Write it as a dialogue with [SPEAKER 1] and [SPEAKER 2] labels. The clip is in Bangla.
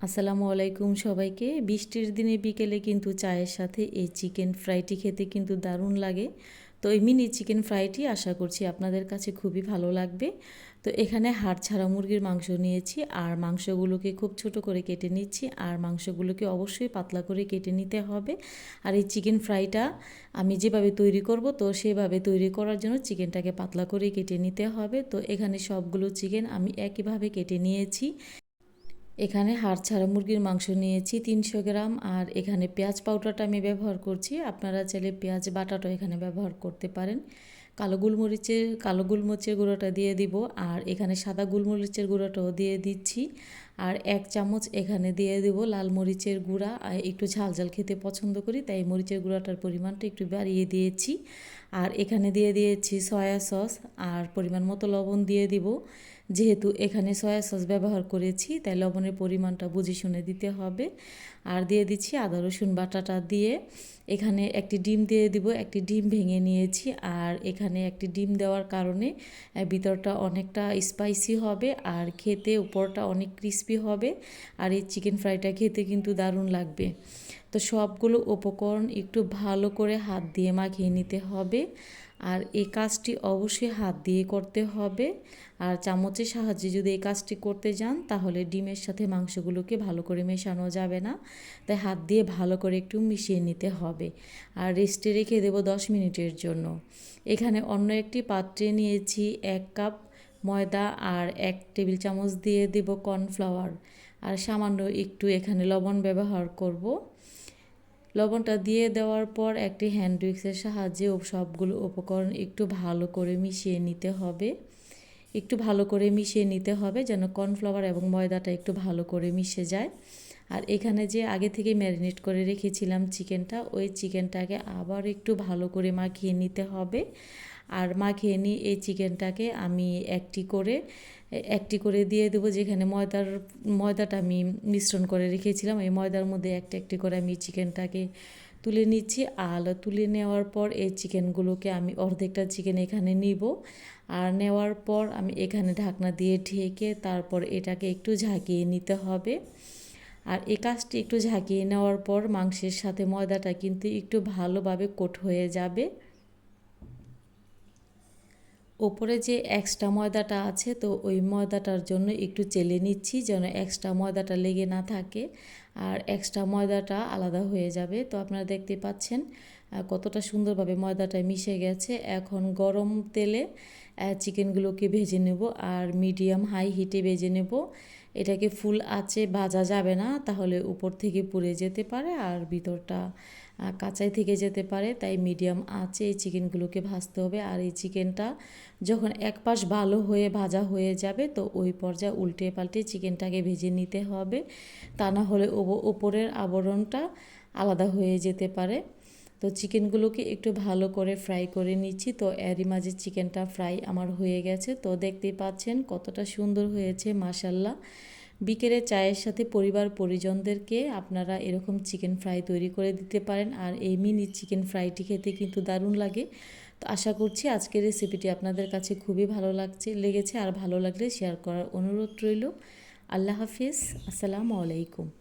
[SPEAKER 1] আসসালামু আলাইকুম সবাইকে। বৃষ্টির দিনে বিকেলে কিন্তু চায়ের সাথে এই চিকেন ফ্রাইটি খেতে কিন্তু দারুণ লাগে। তো এই মিনি চিকেন ফ্রাইটি আশা করছি আপনাদের কাছে খুবই ভালো লাগবে। তো এখানে হাড় ছাড়া মুরগির মাংস নিয়েছি আর মাংসগুলোকে খুব ছোট করে কেটে নিচ্ছি আর মাংসগুলোকে অবশ্যই পাতলা করে কেটে নিতে হবে। আর এই চিকেন ফ্রাইটা আমি যেভাবে তৈরি করব তো সেভাবে তৈরি করার জন্য চিকেনটাকে পাতলা করে কেটে নিতে হবে। তো এখানে সবগুলো চিকেন আমি একইভাবে কেটে নিয়েছি। এখানে হাড় ছাড়া মুরগির মাংস নিয়েছি তিনশো গ্রাম আর এখানে পেঁয়াজ পাউডারটা আমি ব্যবহার করছি। আপনারা চাইলে পেঁয়াজ বাটাটা এখানে ব্যবহার করতে পারেন। কালো গুলমরিচের কালো গুলমরিচের গুঁড়োটা দিয়ে দিব আর এখানে সাদা গুলমরিচের গুঁড়োটাও দিয়ে দিচ্ছি। আর এক চামচ এখানে দিয়ে দেব লাল মরিচের গুঁড়া। আর একটু ঝাল ঝাল খেতে পছন্দ করি, তাই মরিচের গুঁড়াটার পরিমাণটা একটু বাড়িয়ে দিয়েছি। আর এখানে দিয়ে দিয়েছি সয়া সস, আর পরিমাণ মতো লবণ দিয়ে দিব। যেহেতু এখানে সয়া সস ব্যবহার করেছি, তাই লবণের পরিমাণটা বুঝে শুনে দিতে হবে। আর দিয়ে দিচ্ছি আদা, রসুন বাটাটা দিয়ে। এখানে একটি ডিম দিয়ে দিব, একটি ডিম ভেঙে নিয়েছি। আর এখানে একটি ডিম দেওয়ার কারণে ভিতরটা অনেকটা স্পাইসি হবে। আর খেতে উপরটা অনেক ক্রিস্পি হবে। আর এই চিকেন ফ্রাইটা খেতে কিন্তু দারুণ লাগবে। তো সবগুলো উপকরণ একটু ভালো করে হাত দিয়ে মাখিয়ে নিতে হবে। আর এই কাজটি অবশ্যই হাত দিয়ে করতে হবে। আর চামচের সাহায্যে যদি এই কাজটি করতে যান, তাহলে ডিমের সাথে মাংসগুলোকে ভালো করে মেশানো যাবে না। তাই হাত দিয়ে ভালো করে একটু মিশিয়ে নিতে হবে। আর রেস্টে রেখে দেবো দশ মিনিটের জন্য। এখানে অন্য একটি পাত্রে নিয়েছি এক কাপ ময়দা আর এক টেবিল চামচ দিয়ে দিব কর্নফ্লাওয়ার। আর সামান্য একটু এখানে লবণ ব্যবহার করব। লবণটা দিয়ে দেওয়ার পর একটি হ্যান্ড উইক্সের সাহায্যে সবগুলো উপকরণ একটু ভালো করে মিশিয়ে নিতে হবে। একটু ভালো করে মিশিয়ে নিতে হবে যেন কর্নফ্লাওয়ার এবং ময়দাটা একটু ভালো করে মিশে যায়। আর এখানে যে আগে থেকে ম্যারিনেট করে রেখেছিলাম চিকেনটা, ওই চিকেনটাকে আবার একটু ভালো করে মাখিয়ে নিতে হবে। আর মাখিয়ে নিয়ে এই চিকেনটাকে আমি একটি করে একটি করে দিয়ে দেবো যেখানে ময়দার, ময়দাটা আমি মিশ্রণ করে রেখেছিলাম। এই ময়দার মধ্যে একটা একটি করে আমি চিকেনটাকে তুলে নিচ্ছি। আর তুলে নেওয়ার পর এই চিকেনগুলোকে আমি অর্ধেকটা চিকেন এখানে নিব। আর নেওয়ার পর আমি এখানে ঢাকনা দিয়ে ঢেকে তারপর এটাকে একটু ঝাঁকিয়ে নিতে হবে। আর এই কাজটি একটু ঝাঁকিয়ে নেওয়ার পর মাংসের সাথে ময়দাটা কিন্তু একটু ভালোভাবে কোট হয়ে যাবে। ওপরে যে এক্সট্রা ময়দাটা আছে, তো ওই ময়দাটার জন্য একটু চেলে নিচ্ছি যেন এক্সট্রা ময়দাটা লেগে না থাকে। আর এক্সট্রা ময়দাটা আলাদা হয়ে যাবে। তো আপনারা দেখতে পাচ্ছেন কতটা সুন্দরভাবে ময়দাটা মিশে গেছে। এখন গরম তেলে চিকেনগুলোকে ভেজে নেব আর মিডিয়াম হাই হিটে ভেজে নেব। এটাকে ফুল আছে ভাজা যাবে না, তাহলে উপর থেকে পুড়ে যেতে পারে আর ভিতরটা কাঁচাই থেকে যেতে পারে, তাই মিডিয়াম আঁচে এই চিকেনগুলোকে ভাজতে হবে। আর এই চিকেনটা যখন এক পাশ ভালো হয়ে ভাজা হয়ে যাবে, তো ওই পর্যায়ে উল্টে পাল্টে চিকেনটাকে ভেজে নিতে হবে। তা না হলে ওপরের আবরণটা আলাদা হয়ে যেতে পারে। তো চিকেনগুলোকে একটু ভালো করে ফ্রাই করে নিচ্ছি। তো এরই মাঝে চিকেনটা ফ্রাই আমার হয়ে গেছে। তো দেখতেই পাচ্ছেন কতটা সুন্দর হয়েছে মাসাল্লাহ বিকেলে চায়ের সাথে পরিবার পরিজনদেরকে আপনারা এরকম চিকেন ফ্রাই তৈরি করে দিতে পারেন। আর এই মিনি চিকেন ফ্রাইটি খেতে কিন্তু দারুণ লাগে। তো আশা করছি আজকের রেসিপিটি আপনাদের কাছে খুবই ভালো লাগছে, লেগেছে। আর ভালো লাগলে শেয়ার করার অনুরোধ রইল। আল্লাহ হাফিজ। আসসালামু আলাইকুম।